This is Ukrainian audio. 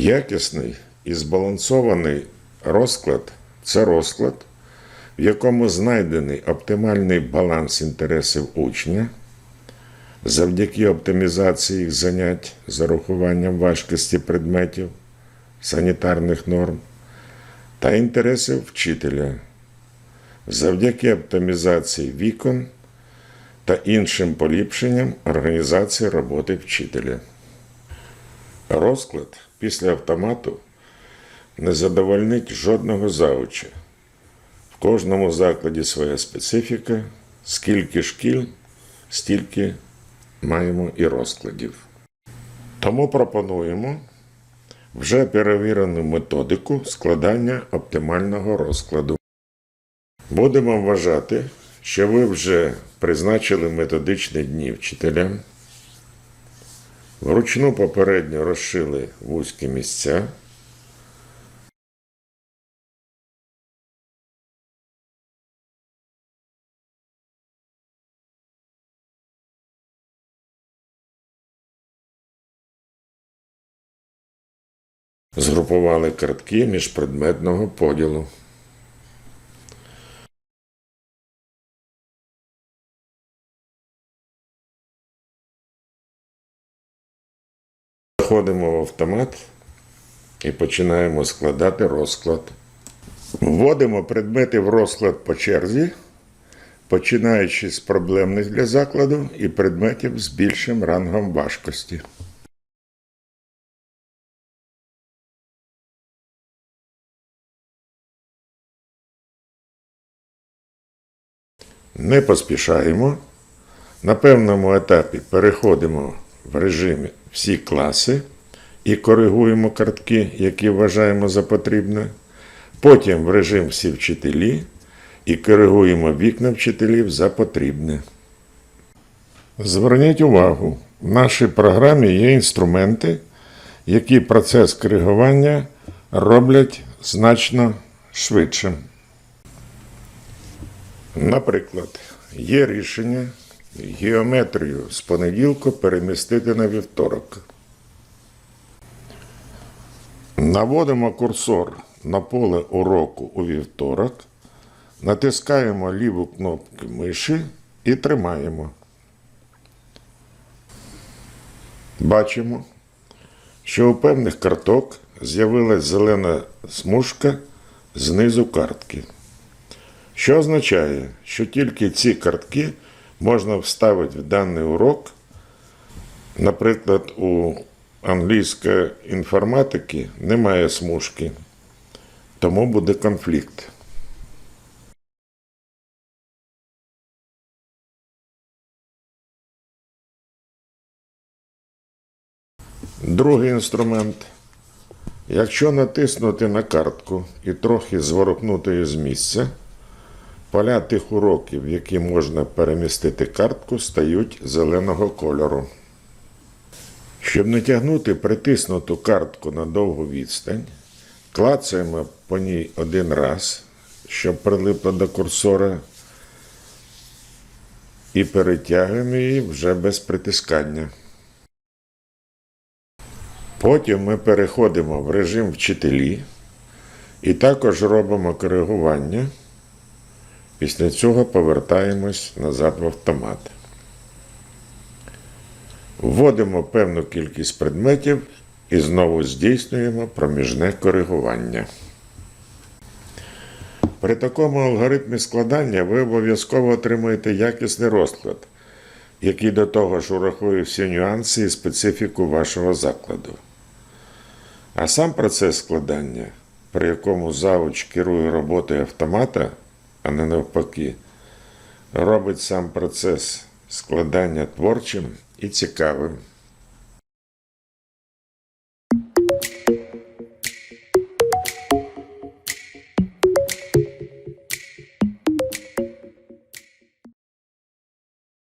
Якісний і збалансований розклад це розклад, в якому знайдений оптимальний баланс інтересів учня завдяки оптимізації їх занять з урахуванням важкості предметів, санітарних норм та інтересів вчителя завдяки оптимізації вікон та іншим поліпшенням організації роботи вчителя. Розклад після автомату не задовольнить жодного зауча. В кожному закладі своя специфіка, скільки шкіл, стільки маємо і розкладів. Тому пропонуємо вже перевірену методику складання оптимального розкладу. Будемо вважати, що ви вже призначили методичні дні вчителям, вручну попередньо розшили вузькі місця. Згрупували картки міжпредметного поділу. Заходимо в автомат і починаємо складати розклад. Вводимо предмети в розклад по черзі, починаючи з проблемних для закладу і предметів з більшим рангом важкості. Не поспішаємо. На певному етапі переходимо в режим всі класи і коригуємо картки, які вважаємо за потрібне. Потім в режим всі вчителі і коригуємо вікна вчителів за потрібне. Зверніть увагу, в нашій програмі є інструменти, які процес коригування роблять значно швидшим. Наприклад, є рішення геометрію з понеділка перемістити на вівторок. Наводимо курсор на поле уроку у вівторок, натискаємо ліву кнопку миші і тримаємо. Бачимо, що у певних карток з'явилась зелена смужка знизу картки що означає, що тільки ці картки можна вставити в даний урок. Наприклад, у англійської інформатики немає смужки, тому буде конфлікт. Другий інструмент. Якщо натиснути на картку і трохи зворухнути її з місця, Поля тих уроків, які можна перемістити картку, стають зеленого кольору. Щоб не тягнути притиснуту картку на довгу відстань, клацаємо по ній один раз, щоб прилипла до курсора, і перетягуємо її вже без притискання. Потім ми переходимо в режим вчителі і також робимо коригування. Після цього повертаємось назад в автомат. Вводимо певну кількість предметів і знову здійснюємо проміжне коригування. При такому алгоритмі складання ви обов'язково отримуєте якісний розклад, який до того ж урахує всі нюанси і специфіку вашого закладу. А сам процес складання, при якому завуч керує роботою автомата, а не навпаки, робить сам процес складання творчим і цікавим.